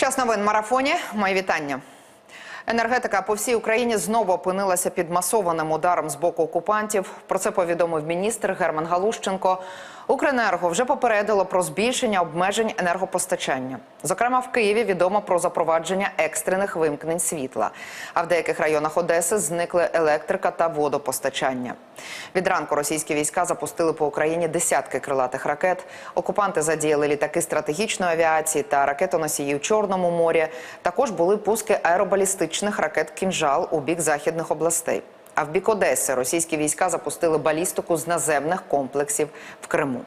Час новин марафоні. Мої вітання. Енергетика по всій Україні знову опинилася під масованим ударом з боку окупантів. Про це повідомив міністр Герман Галущенко. Укренерго вже попередило про збільшення обмежень енергопостачання. Зокрема, в Києві відомо про запровадження екстрених вимкнень світла. А в деяких районах Одеси зникли електрика та водопостачання. Від ранку російські війська запустили по Україні десятки крилатих ракет. Окупанти задіяли літаки стратегічної авіації та ракетоносії у Чорному морі. Також були пуски аеробалістичних ракет «Кінжал» у бік західних областей. А в бік Одеси російські війська запустили балістику з наземних комплексів в Криму.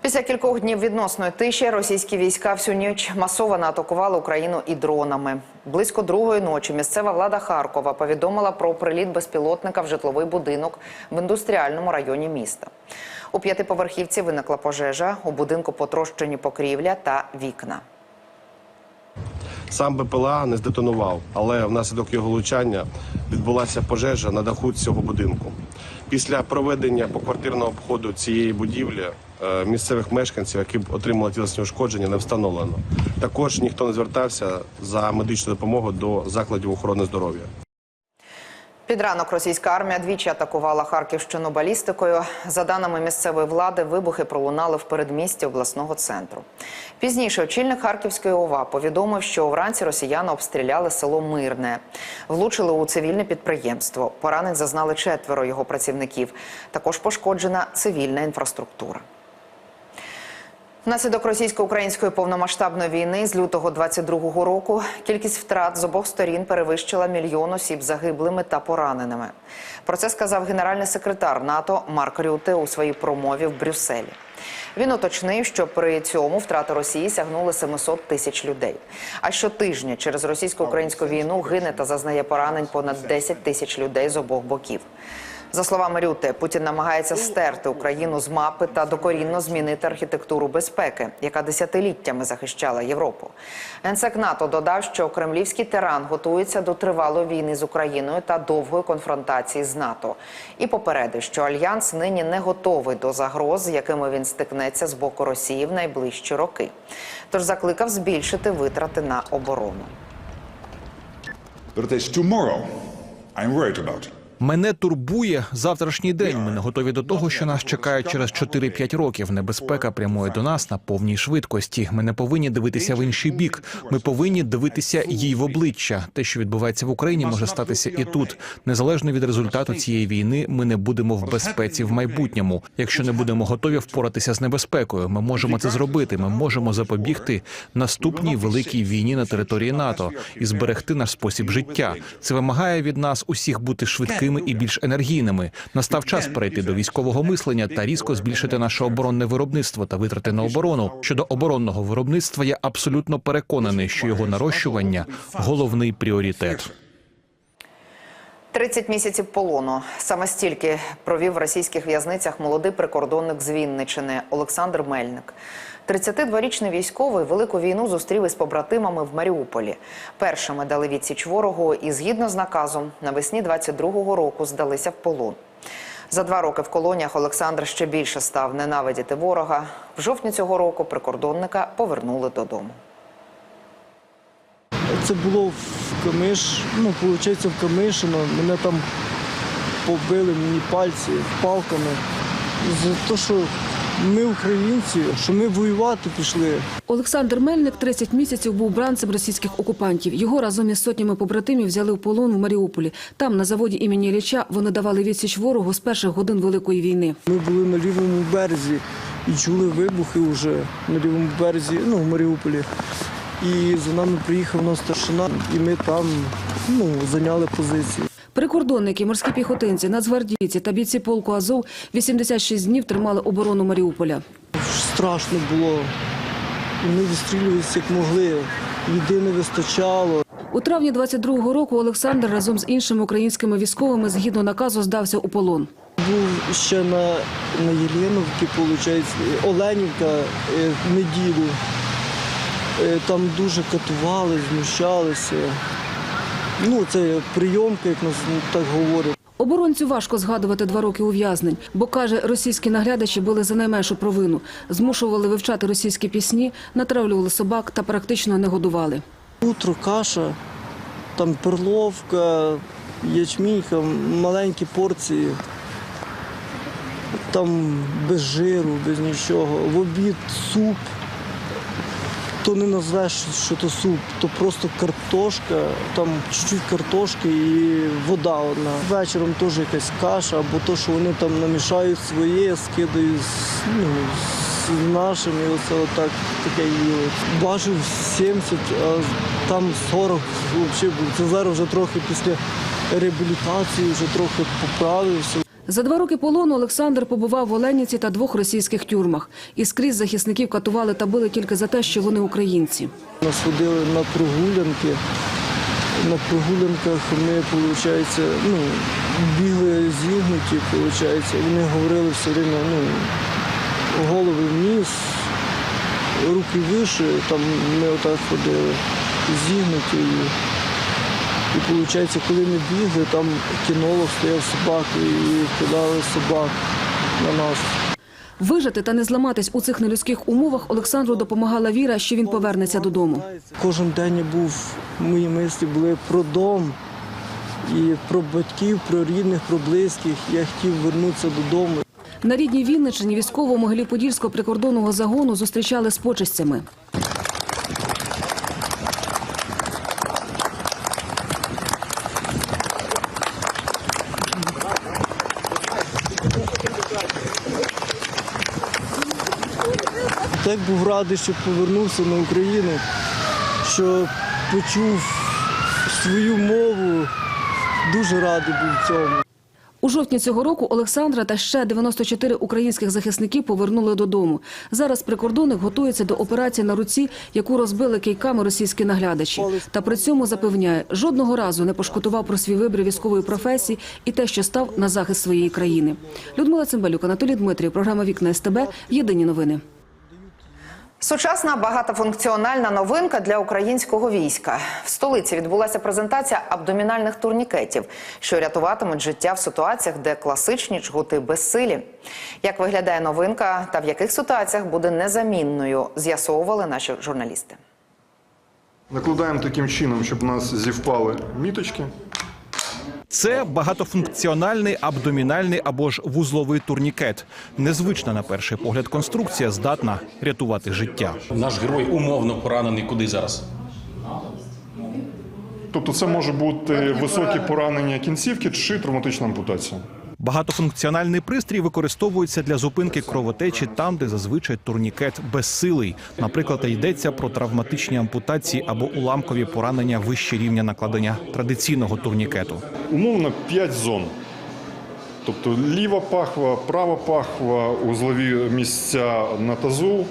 Після кількох днів відносної тиші російські війська всю ніч масово атакували Україну і дронами. Близько другої ночі місцева влада Харкова повідомила про приліт безпілотника в житловий будинок в індустріальному районі міста. У п'ятиповерхівці виникла пожежа. У будинку потрощені покрівля та вікна. Сам БПЛА не здетонував, але внаслідок його влучання відбулася пожежа на даху цього будинку. Після проведення поквартирного обходу цієї будівлі е, місцевих мешканців, які отримали тілесні ушкодження, не встановлено. Також ніхто не звертався за медичну допомогу до закладів охорони здоров'я. Під ранок російська армія двічі атакувала Харківщину балістикою. За даними місцевої влади, вибухи пролунали в передмісті обласного центру. Пізніше очільник Харківської ОВА повідомив, що вранці росіяни обстріляли село Мирне, влучили у цивільне підприємство. Поранень зазнали четверо його працівників. Також пошкоджена цивільна інфраструктура. Внаслідок російсько-української повномасштабної війни з лютого 22-го року кількість втрат з обох сторін перевищила мільйон осіб загиблими та пораненими. Про це сказав генеральний секретар НАТО Марк Рюте у своїй промові в Брюсселі. Він уточнив, що при цьому втрати Росії сягнули 700 тисяч людей. А щотижня через російсько-українську війну гине та зазнає поранень понад 10 тисяч людей з обох боків. За словами Рюте, Путін намагається стерти Україну з мапи та докорінно змінити архітектуру безпеки, яка десятиліттями захищала Європу. Генсек НАТО додав, що кремлівський тиран готується до тривалої війни з Україною та довгої конфронтації з НАТО, і попередив, що альянс нині не готовий до загроз, з якими він стикнеться з боку Росії в найближчі роки. Тож закликав збільшити витрати на оборону. But it is tomorrow I'm worried about. Мене турбує завтрашній день. Ми не готові до того, що нас чекає через 4-5 років. Небезпека прямує до нас на повній швидкості. Ми не повинні дивитися в інший бік. Ми повинні дивитися їй в обличчя. Те, що відбувається в Україні, може статися і тут. Незалежно від результату цієї війни, ми не будемо в безпеці в майбутньому. Якщо не будемо готові впоратися з небезпекою, ми можемо це зробити. Ми можемо запобігти наступній великій війні на території НАТО і зберегти наш спосіб життя. Це вимагає від нас усіх бути швидкими і більш енергійними. Настав час перейти до військового мислення та різко збільшити наше оборонне виробництво та витрати на оборону. Щодо оборонного виробництва, я абсолютно переконаний, що його нарощування головний пріоритет. 30 місяців полону. Саме стільки провів в російських в'язницях молодий прикордонник з Вінничини Олександр Мельник. 32-річний військовий велику війну зустрів із побратимами в Маріуполі. Першими дали відсіч ворогу і, згідно з наказом, навесні 22-го року здалися в полон. За два роки в колоніях Олександр ще більше став ненавидіти ворога. В жовтні цього року прикордонника повернули додому. Це було в Камиш, ну, виходить, в Камишино. Мене там побили мені пальці палками. За те, що ми українці, що ми воювати пішли. Олександр Мельник 30 місяців був бранцем російських окупантів. Його разом із сотнями побратимів взяли в полон в Маріуполі. Там, на заводі імені Ілліча, вони давали відсіч ворогу з перших годин Великої війни. Ми були на лівому березі і чули вибухи вже на лівому березі, ну, в Маріуполі. І за нами приїхав наш старшина, і ми там ну, зайняли позиції. Прикордонники, морські піхотинці, нацгвардійці та бійці полку Азов 86 днів тримали оборону Маріуполя. Страшно було. Вони відстрілювалися як могли. Їди не вистачало. У травні 22-го року Олександр разом з іншими українськими військовими згідно наказу здався у полон. Був ще на, на виходить, Оленівка е, в неділю. Е, Там дуже катували, знущалися. Ну, це прийомка, як нас так говорять. Оборонцю важко згадувати два роки ув'язнень, бо каже, російські наглядачі були за найменшу провину, змушували вивчати російські пісні, натравлювали собак та практично не годували. Утро, каша, там перловка, ячмінь, там маленькі порції. Там без жиру, без нічого. В обід суп. То не назвеш, що то суп, то просто картошка, там чуть-чуть картошки і вода одна. Вечором теж якась каша, або то, що вони там намішають своє, скидають ну, з нашим, і оце отак таке їли. Важив 70, а там 40 взагалі. Це зараз вже трохи після реабілітації, вже трохи поправився. За два роки полону Олександр побував в Оленіці та двох російських тюрмах. І скрізь захисників катували та били тільки за те, що вони українці. Нас водили на прогулянки. На прогулянках ми, виходить, ну, бігли зігнуті, виходить. Вони говорили все время, ну, голови вниз, руки вище, там ми отак ходили, зігнуті. І, виходить, коли ми бігли, там кінолог стояв з і кидали собак на нас. Вижити та не зламатись у цих нелюдських умовах Олександру допомагала віра, що він повернеться додому. Кожен день я був, мої мислі були про дом і про батьків, про рідних, про близьких. Я хотів вернутися додому. На рідній Вінниччині військового могилі Подільського прикордонного загону зустрічали з почестями. Так був радий, що повернувся на Україну, що почув свою мову. Дуже радий був цьому. У жовтні цього року Олександра та ще 94 українських захисників повернули додому. Зараз прикордонник готується до операції на руці, яку розбили кийками російські наглядачі. Та при цьому запевняє, жодного разу не пошкодував про свій вибір військової професії і те, що став на захист своєї країни. Людмила Цимбалюк, Анатолій Дмитрів, програма Вікна СТБ. Єдині новини. Сучасна багатофункціональна новинка для українського війська. В столиці відбулася презентація абдомінальних турнікетів, що рятуватимуть життя в ситуаціях, де класичні чгути безсилі. Як виглядає новинка та в яких ситуаціях буде незамінною, з'ясовували наші журналісти. Накладаємо таким чином, щоб у нас зівпали міточки. Це багатофункціональний абдомінальний або ж вузловий турнікет. Незвична на перший погляд конструкція здатна рятувати життя. Наш герой умовно поранений куди зараз? Тобто це може бути високі поранення кінцівки чи травматична ампутація. Багатофункціональний пристрій використовується для зупинки кровотечі там, де зазвичай турнікет безсилий. Наприклад, йдеться про травматичні ампутації або уламкові поранення вище рівня накладення традиційного турнікету. Умовно 5 зон. Тобто ліва пахва, права пахва, узлові місця на тазу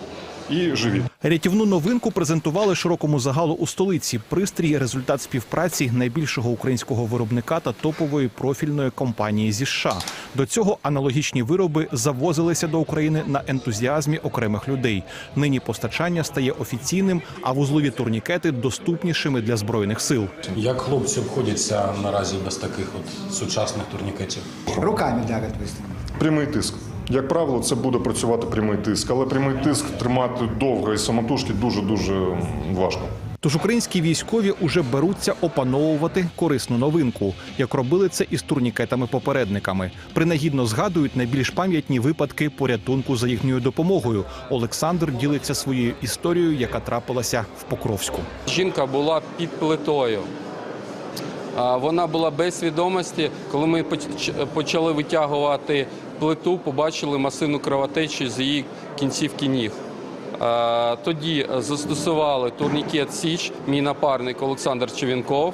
і живіт. Рятівну новинку презентували широкому загалу у столиці. Пристрій результат співпраці найбільшого українського виробника та топової профільної компанії зі США. До цього аналогічні вироби завозилися до України на ентузіазмі окремих людей. Нині постачання стає офіційним, а вузлові турнікети доступнішими для збройних сил. Як хлопці обходяться наразі без таких от сучасних турнікетів? Руками давят быстро. Прямий тиск. Як правило, це буде працювати прямий тиск, але прямий тиск тримати довго і самотужки дуже-дуже важко. Тож українські військові уже беруться опановувати корисну новинку, як робили це із турнікетами-попередниками. Принагідно згадують найбільш пам'ятні випадки порятунку за їхньою допомогою. Олександр ділиться своєю історією, яка трапилася в Покровську. Жінка була під плитою. Вона була без свідомості. Коли ми поч- почали витягувати плиту, побачили масивну кровотечу з її кінцівки ніг. Тоді застосували турнікет Січ, мій напарник Олександр Чевінков.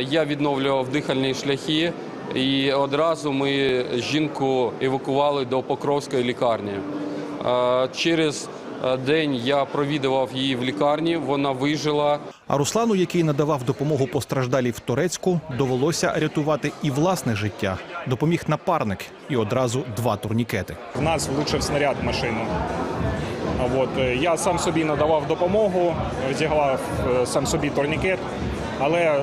Я відновлював дихальні шляхи, і одразу ми жінку евакували до Покровської лікарні. Через е, день я провідував її в лікарні. Вона вижила. А Руслану, який надавав допомогу постраждалій в Турецьку, довелося рятувати і власне життя. Допоміг напарник і одразу два турнікети. В нас влучив снаряд в машину. От, е, я сам собі надавав допомогу, вдягав е, сам собі турнікет Але е,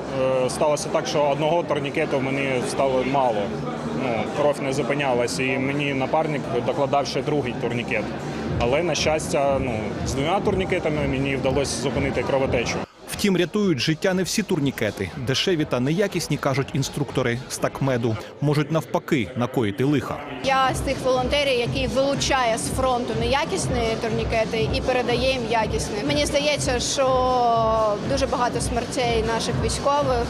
сталося так, що одного турнікету мені стало мало. Ну, кров не зупинялась, і мені напарник докладав ще другий турнікет. Але на щастя, ну з двома турнікетами мені вдалося зупинити кровотечу. Втім, рятують життя не всі турнікети. Дешеві та неякісні, кажуть інструктори з такмеду, можуть навпаки накоїти лиха. Я з тих волонтерів, який вилучає з фронту неякісні турнікети і передає їм якісні. Мені здається, що дуже багато смертей наших військових.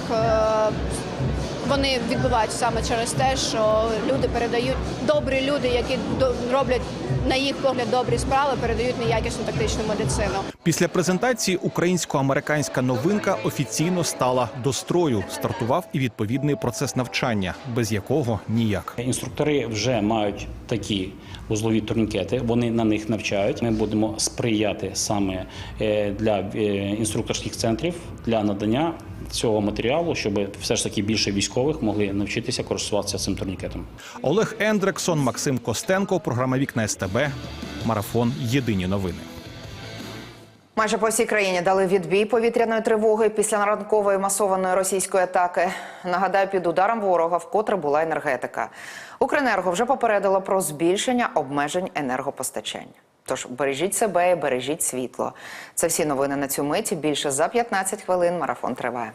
Вони відбуваються саме через те, що люди передають добрі люди, які до- роблять на їх погляд добрі справи, передають неякісну тактичну медицину. Після презентації українсько-американська новинка офіційно стала до строю. Стартував і відповідний процес навчання, без якого ніяк. Інструктори вже мають такі вузлові турнікети. Вони на них навчають. Ми будемо сприяти саме е, для е, інструкторських центрів для надання цього матеріалу, щоб все ж таки більше військових могли навчитися користуватися цим турнікетом. Олег Ендрексон, Максим Костенко, програма Вікна СТБ, марафон Єдині новини. Майже по всій країні дали відбій повітряної тривоги після ранкової масованої російської атаки. Нагадаю, під ударом ворога вкотре була енергетика. Укренерго вже попередила про збільшення обмежень енергопостачання. Тож бережіть себе і бережіть світло. Це всі новини на цю мить. Більше за 15 хвилин. Марафон триває.